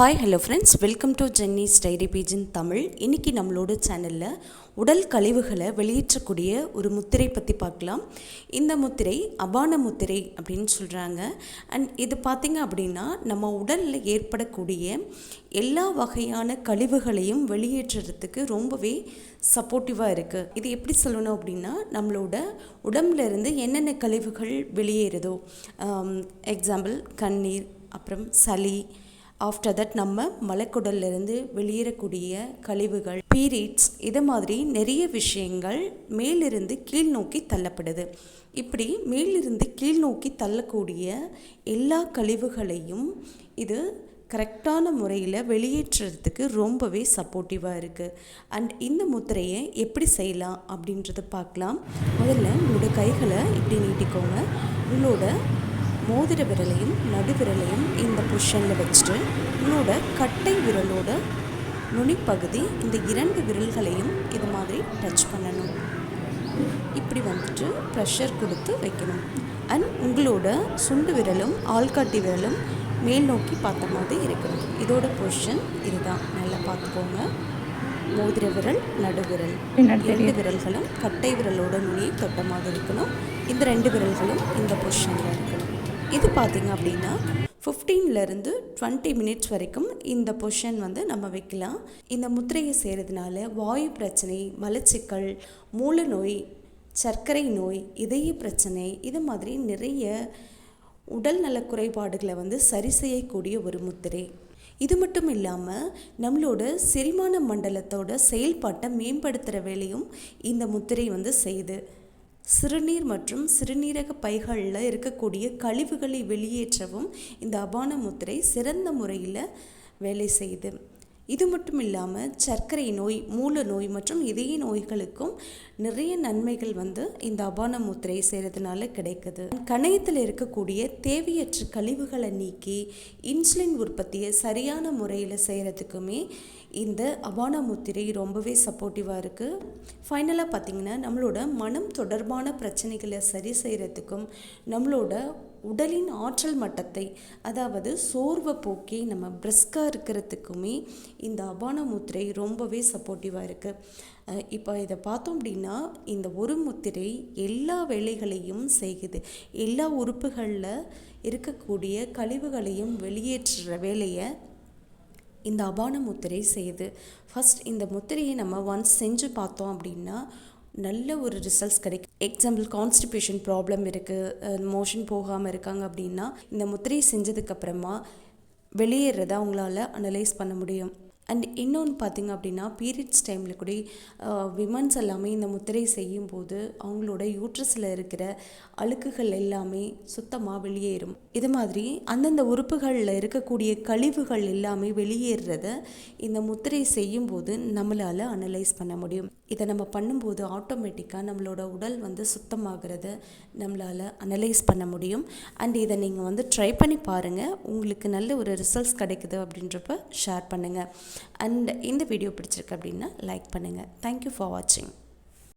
Hi hello friends welcome to Jenny's diary பேஜின் Tamil இன்றைக்கி நம்மளோட சேனலில் உடல் கழிவுகளை வெளியேற்றக்கூடிய ஒரு முத்திரை பற்றி பார்க்கலாம். இந்த முத்திரை அபான முத்திரை அப்படின்னு சொல்கிறாங்க அண்ட் இது பார்த்திங்க அப்படின்னா நம்ம உடலில் ஏற்படக்கூடிய எல்லா வகையான கழிவுகளையும் வெளியேற்றுறதுக்கு ரொம்பவே சப்போர்ட்டிவாக இருக்குது இது எப்படி சொல்லணும் அப்படின்னா நம்மளோட உடம்புல இருந்து என்னென்ன கழிவுகள் வெளியேறுதோ um, எக்ஸாம்பிள் கண்ணீர் அப்புறம் சளி ஆஃப்டர் தட் நம்ம மலைக்குடல்லிருந்து வெளியேறக்கூடிய கழிவுகள் பீரியட்ஸ் இது மாதிரி நிறைய விஷயங்கள் மேலிருந்து கீழ் நோக்கி தள்ளப்படுது. இப்படி மேலிருந்து கீழ் நோக்கி தள்ளக்கூடிய எல்லா கழிவுகளையும் இது கரெக்டான முறையில் வெளியேற்றுறதுக்கு ரொம்பவே சப்போர்ட்டிவாக இருக்குது அண்ட் இந்த முத்திரையை எப்படி செய்யலாம் அப்படின்றத பார்க்கலாம். முதல்ல உங்களோட கைகளை இப்படி நீட்டிக்கோங்க. உங்களோட மோதிர விரலையும் நடு விரலையும் இந்த பொஷனில் வச்சுட்டு உங்களோட கட்டை விரலோட நுனிப்பகுதி இந்த இரண்டு விரல்களையும் இது மாதிரி டச் பண்ணணும். இப்படி வந்துட்டு ப்ரெஷர் கொடுத்து வைக்கணும். அண்ட் உங்களோட சுண்டு விரலும் ஆள்காட்டி விரலும் மேல் நோக்கி பார்த்த மாதிரி இருக்கணும். இதோட பொசிஷன் இதுதான். நல்லா பார்த்துக்கோங்க. மோதிர விரல் நடுவிரல் ரெண்டு விரல்களும் கட்டை விரலோட நுனியை தொட்ட மாதிரி இருக்கணும். இந்த ரெண்டு விரல்களும் இந்த பொசிஷனில் இருக்கணும். இது பார்த்திங்க அப்படின்னா ஃபிஃப்டீன்லேருந்து டுவெண்ட்டி மினிட்ஸ் வரைக்கும் இந்த பொஷன் வந்து நம்ம வைக்கலாம். இந்த முத்திரையை செய்கிறதுனால வாயு பிரச்சனை மலச்சிக்கல் மூல நோய் சர்க்கரை நோய் இதய பிரச்சனை இது மாதிரி நிறைய உடல் நல குறைபாடுகளை வந்து சரி செய்யக்கூடிய ஒரு முத்திரை. இது மட்டும் இல்லாமல் நம்மளோட செரிமான மண்டலத்தோட செயல்பாட்டை மேம்படுத்துகிற வேலையும் இந்த முத்திரை வந்து செய்யுது. சிறுநீர் மற்றும் சிறுநீரக பைகளில் இருக்கக்கூடிய கழிவுகளை வெளியேற்றவும் இந்த அபான முத்திரை சிறந்த முறையில் வேலை செய்யுது இது மட்டும் இல்லாமல் சர்க்கரை நோய் மூல நோய் மற்றும் இதய நோய்களுக்கும் நிறைய நன்மைகள் வந்து இந்த அபான முத்திரை செய்கிறதுனால கிடைக்குது. கணையத்தில் இருக்கக்கூடிய தேவையற்ற கழிவுகளை நீக்கி இன்சுலின் உற்பத்தியை சரியான முறையில் செய்கிறதுக்குமே இந்த அபான முத்திரை ரொம்பவே சப்போர்ட்டிவாக இருக்குது ஃபைனலாக பார்த்திங்கன்னா நம்மளோட மனம் தொடர்பான பிரச்சனைகளை சரி செய்கிறதுக்கும் நம்மளோட உடலின் ஆற்றல் மட்டத்தை அதாவது சோர்வை போக்கி நம்ம பிரிஸ்காக இருக்கிறதுக்குமே இந்த அபான முத்திரை ரொம்பவே சப்போர்ட்டிவாக இருக்குது இப்போ இதை பார்த்தோம் அப்படின்னா இந்த ஒரு முத்திரை எல்லா வேலைகளையும் செய்யுது. எல்லா உறுப்புகளில் இருக்கக்கூடிய கழிவுகளையும் வெளியேற்றுற வேலையை இந்த அபான முத்திரை செய்யுது. ஃபஸ்ட் இந்த முத்திரையை நம்ம ஒன்ஸ் செஞ்சு பார்த்தோம் அப்படின்னா நல்ல ஒரு ரிசல்ட்ஸ் கிடைக்கும் எக்ஸாம்பிள் கான்ஸ்டிபேஷன் ப்ராப்ளம் இருக்குது மோஷன் போகாமல் இருக்காங்க அப்படின்னா இந்த முத்திரையை செஞ்சதுக்கப்புறமா வெளியேறதை அவங்களால அனலைஸ் பண்ண முடியும். அண்ட் இன்னொன்று பார்த்திங்க அப்படின்னா பீரியட்ஸ் டைமில் கூட விமன்ஸ் எல்லாமே இந்த முத்திரை செய்யும்போது அவங்களோட யூட்ரஸில் இருக்கிற அழுக்குகள் எல்லாமே சுத்தமாக வெளியேறும். இது மாதிரி அந்தந்த உறுப்புகளில் இருக்கக்கூடிய கழிவுகள் எல்லாமே வெளியேறத இந்த முத்திரை செய்யும்போது நம்மளால் அனலைஸ் பண்ண முடியும். இதை நம்ம பண்ணும்போது ஆட்டோமேட்டிக்காக நம்மளோட உடல் வந்து சுத்தமாகிறத நம்மளால் அனலைஸ் பண்ண முடியும். அண்ட் இதை நீங்கள் வந்து ட்ரை பண்ணி பாருங்கள் உங்களுக்கு நல்ல ஒரு ரிசல்ட்ஸ் கிடைக்குது அப்படின்றப்ப ஷேர் பண்ணுங்கள் அண்ட் இந்த வீடியோ பிடிச்சிருக்கு அப்படின்னா லைக் பண்ணுங்கள் தேங்க்யூ ஃபார் வாட்சிங்